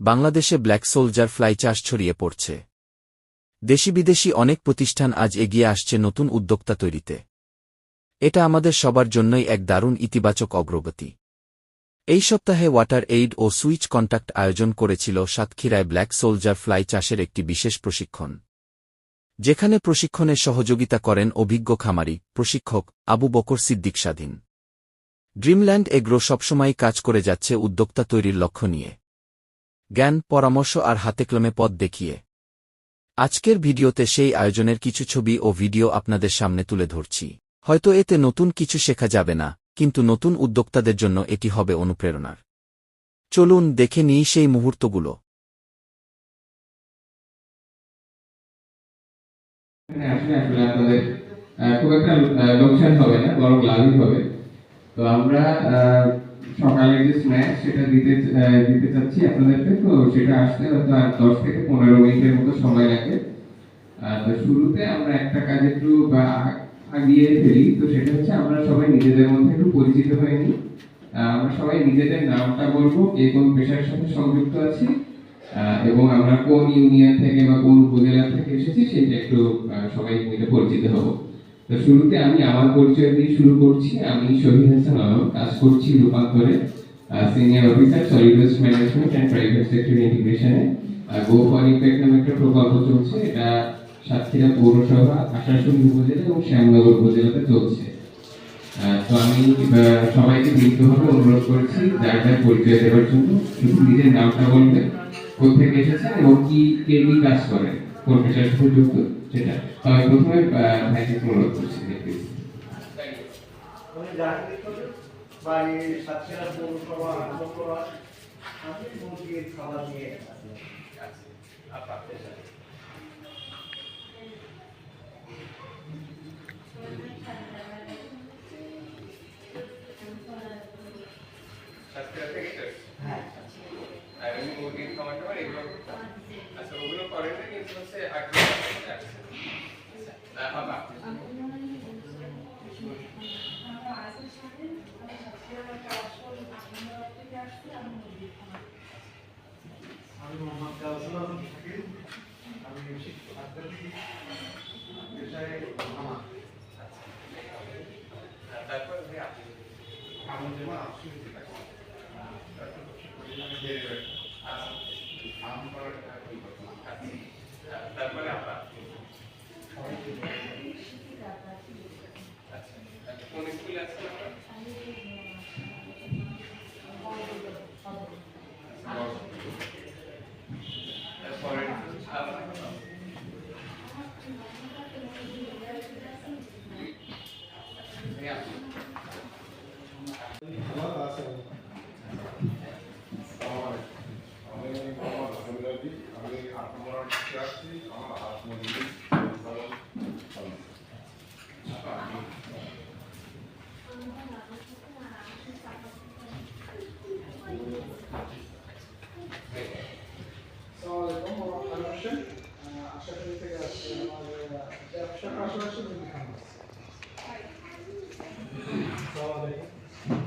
বাংলাদেশে black soldier fly চাষ ছড়িয়ে পড়ছে। দেশি বিদেশি অনেক প্রতিষ্ঠান আজ এগিয়ে আসছে নতুন উদ্যোক্তা তৈরিতে। এটা আমাদের সবার জন্যই এক দারুণ ইতিবাচক অগ্রগতি। এই সপ্তাহে ওয়াটার এইড ও সুইচ কন্ট্যাক্ট আয়োজন করেছিল সাতক্ষীরায় ব্ল্যাক সোলজার ফ্লাই চাষের একটি বিশেষ প্রশিক্ষণ। যেখানে প্রশিক্ষণে সহযোগিতা করেন অভিজ্ঞ খামারি, প্রশিক্ষক আবু বকর সিদ্দিক স্বাধীন। ড্রিমল্যান্ড এগ্রো সবসময়ই কাজ করে যাচ্ছে উদ্যোক্তা তৈরির লক্ষ্য নিয়ে। জ্ঞান, পরামর্শ আর হাতেকলমে পথ দেখিয়ে। আজকের ভিডিওতে সেই আয়োজনের কিছু ছবি ও ভিডিও আপনাদের সামনে তুলে ধরছি। হয়তো এতে নতুন কিছু শেখা যাবে না, কিন্তু নতুন উদ্যোক্তাদের জন্য এটি হবে অনুপ্রেরণার। চলুন দেখে নিই সেই মুহূর্তগুলো। আপনাদের খুব একটা লোকসান হবে না, বরং লাভই হবে। তো আমরা সকালের যে স্ন্যাক্স সেটা দিতে দিতে চাচ্ছি আপনাদেরকে, তো সেটা আসতে হয়তো আর দশ থেকে পনেরো মিনিটের মতো সময় লাগে। তো শুরুতে আমরা একটা কাজ একটু আগিয়ে ফেলি, তো সেটা হচ্ছে আমরা সবাই নিজেদের মধ্যে একটু পরিচিত হয়ে নিই। আমরা সবাই নিজেদের নামটা বলব, কে কোন পেশার সাথে সংযুক্ত আছি এবং আমরা কোন ইউনিয়ন থেকে বা কোন উপজেলা থেকে এসেছি সেটা একটু সবাই মিলে পরিচিত হব। তো শুরুতে আমি আমার পরিচয় দিয়ে শুরু করছি। আমি শহীদ হাসান আলম, কাজ করছি রূপান্তরে senior officer solid waste management and private sector ইন্টিগ্রেশনে go for impact নামে একটা প্রকল্প চলছে, এটা সাতক্ষীরা পৌরসভা আশাশুনি উপজেলা এবং শ্যামনগর উপজেলাতে চলছে। তো আমি সবাইকে বিনীতভাবে অনুরোধ করছি যার যার পরিচয় দেওয়ার জন্য। শুধু নিজের নামটা বলবেন, কোথেকে এসেছেন এবং কি, কে কি কাজ করেন? পেশার সাথে যুক্ত সেটা তো আমি প্রথমে ভাইকে অনুরোধ করছি আমি পৌরসভা আনন্দপুরা আমি মুরগির খাবার নিয়ে আছি আপনার পেশায়। সাতক্ষীরা থেকে এসেছেন? হ্যাঁ আর এমনি মুরগির খাবার টাবার এগুলো আচ্ছা ওগুলো করেন না কিন্তু হচ্ছে আগ্রহ আছে। আচ্ছা। আহ, বাবা। আমি মোহাম্মদ কাউসার আমি পেশায় আমার আমার যেমন অসুবিধা থাকে তারপরে আমরা আচ্ছা কোন স্কুলে আছেন আপনারা তারপরে আবার ভাই আপনি আমি মোহাম্মদ হাসানুল আলী আমি আট নম্বর আর্টিস্টে আসছি আমার হাত মন্দির আসসালামু আলাইকুম আমি হোসেন আশা করি থেকে আসছি আমার ব্যবসার পাশাপাশি মুরগি খামার আছে আসসালামু আলাইকুম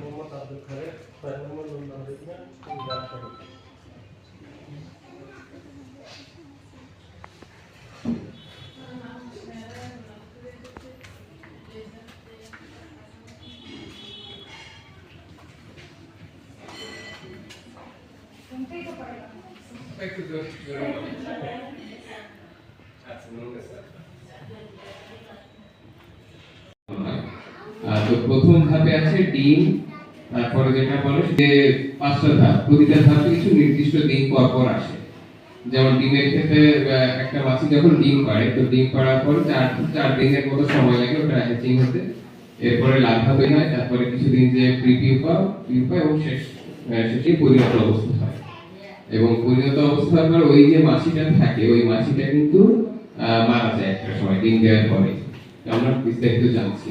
মোহাম্মদ আব্দুল খালেক ছয় নম্বর ব্যবসা করি তো প্রথম ধাপে আছে ডিম, তারপরে যেটা বলে যে পাঁচটা ধাপ, প্রতিটা ধাপে কিছু নির্দিষ্ট দিন পর পর আসে। যেমন ডিমের ক্ষেত্রে একটা মাছি যখন ডিম পাড়ে, তো ডিম পাড়ার পর চার চার দিনের মতো সময় লাগে ওটা হ্যাচিং হতে। এরপরে লাভা তৈরি হয়, তারপরে কিছুদিন যে প্রিপিউপা পিউপা এবং শেষ শেষে পরিণত অবস্থা হয়। এবং পরিণত অবস্থা পর ওই যে মাছিটা থাকে, ওই মাছিটা কিন্তু মারা যায় একটা সময় ডিম দেওয়ার পরে। আমরা বিস্তারিত জানছি।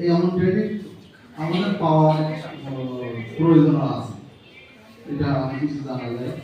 এই এমন ট্রেনিং আমাদের পাওয়ার প্রয়োজন আছে। এটা কিছু জানা যায়